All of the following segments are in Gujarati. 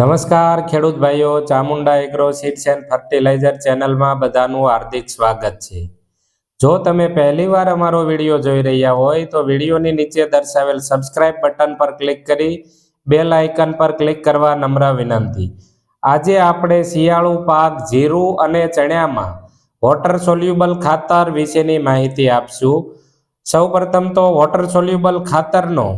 નમસ્કાર, ખેડૂત ભાઈઓ, Chamunda agro seeds and fertilizer ચેનલમાં બધાનું હાર્દિક સ્વાગત છે. જો તમે પહેલીવાર અમારો વીડિયો જોઈ રહ્યા હોય, તો વિડીયોની નીચે દર્શાવેલ સબસ્ક્રાઇબ બટન પર ક્લિક કરી બેલ આઇકન પર ક્લિક કરવા નમ્ર વિનંતી. આજે આપણે શિયાળુ પાક, જીરું અને ચણામાં વોટર સોલ્યુબલ ખાતર વિશેની માહિતી આપશું. સૌપ્રથમ તો વોટર સોલ્યુબલ ખાતરનો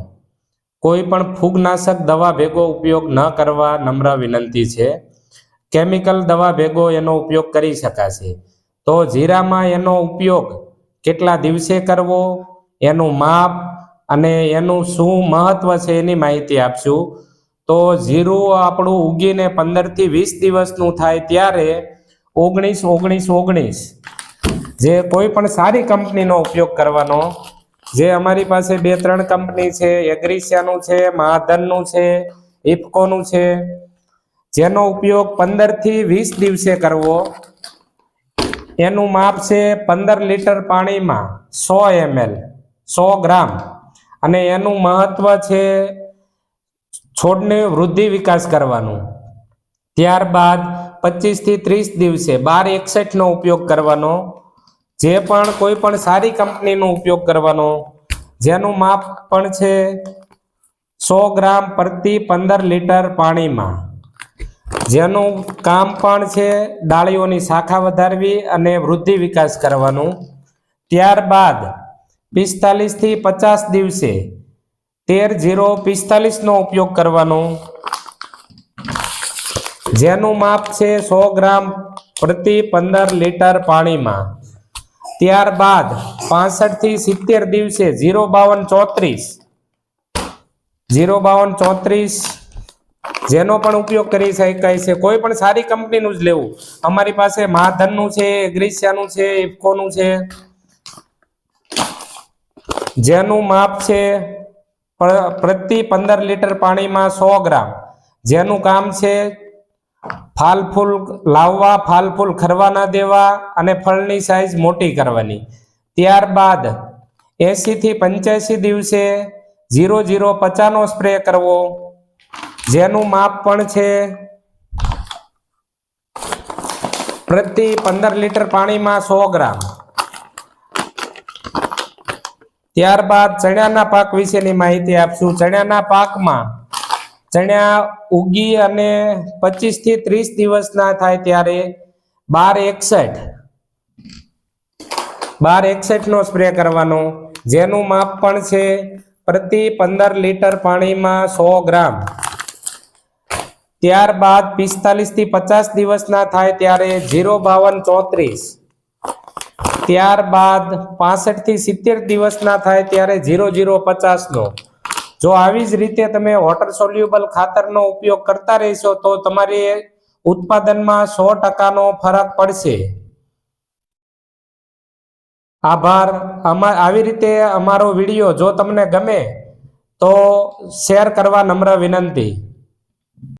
કોઈ પણ ફૂગનાશક દવા ભેગો ઉપયોગ ન કરવા નમ્ર વિનંતી છે. કેમિકલ દવા ભેગો એનો ઉપયોગ કરી શકાશે. તો જીરામાં એનો ઉપયોગ કેટલા દિવસે કરવો, એનું માપ અને એનું શું મહત્વ છે એની માહિતી આપશું. તો જીરું આપણું ઉગીને પંદરથી વીસ દિવસનું થાય ત્યારે ઓગણીસ ઓગણીસ ઓગણીસ જે કોઈ પણ સારી કંપનીનો ઉપયોગ કરવાનો જે અમારી પાસે બે, ત્રણ કંપની છે એગ્રીસિયાનું છે, મહાધનનું છે, ઇફકોનું છે, જેનો ઉપયોગ પંદરથી વીસ દિવસે કરવો. એનું માપ છે પંદર લીટર પાણીમાં સો એમએલ, સો ગ્રામ. અને એનું મહત્વ છે છોડને વૃદ્ધિ વિકાસ કરવાનું. ત્યારબાદ પચીસથી ત્રીસ દિવસે બાર એકસઠનો ઉપયોગ કરવાનો. જે પણ કોઈ પણ સારી કંપનીનો ઉપયોગ કરવાનો, જેનું માપ પણ છે સો ગ્રામ પ્રતિ પંદર લીટર પાણીમાં. જેનું કામ પણ છે ડાળીઓની શાખા વધારવી અને વૃદ્ધિ વિકાસ કરવાનું. ત્યારબાદ પિસ્તાલીસથી પચાસ દિવસે તેર જીરો પિસ્તાલીસનો ઉપયોગ કરવાનો. જેનું માપ છે સો ગ્રામ પ્રતિ પંદર લીટર પાણીમાં. ત્યારબાદ પાસઠથી સિત્તેર દિવસે જીરો બાવન ચોત્રીસ. ઝીરો બાવન ચોત્રીસ. જેનો પણ ઉપયોગ કરી શકાય છે. કોઈ પણ સારી કંપનીનું જ લેવું. અમારી પાસે મહાધનનું છે ગ્રીસિયાનું છે, ઇફકોનું છે. જેનું માપ છે પ્રતિ પંદર લીટર પાણીમાં સો ગ્રામ. જેનું કામ છે ફાલ ફૂલ લાવવા, ફાલ ફૂલ ખરવા ના દેવા અને ફળની સાઈઝ મોટી કરવાની. ત્યારબાદ એંસી થી પંચ્યાસી દિવસે જીરો જીરો પચાનો સ્પ્રે કરવો. જેનું માપ પણ છે પ્રતિ પંદર લીટર પાણીમાં સો ગ્રામ. ત્યારબાદ ચણાના પાક વિશેની માહિતી આપશું. ચણાના પાકમાં ચણા ઉગી અને પચીસથી ત્રીસ દિવસના થાય ત્યારે બાર એકસઠ બાર એકસઠ નો સ્પ્રે કરવાનો, જેનું માપ પણ છે પ્રતિ પંદર લીટર પાણીમાં સો ગ્રામ. ત્યારબાદ પિસ્તાલીસથી પચાસ દિવસના થાય ત્યારે ઝીરો બાવન ચોત્રીસ. ત્યારબાદ પાસઠથી સિત્તેર દિવસના થાય ત્યારે ઝીરો ઝીરો પચાસ નો જો આવી જ રીતે તમે વોટર સોલ્યુબલ ખાતરનો ઉપયોગ કરતા રહેશો તો તમારી ઉત્પાદનમાં સો ટકાનો ફરક પડશે. આભાર. આવી રીતે અમારો વીડિયો જો તમને ગમે તો શેર કરવા નમ્ર વિનંતી.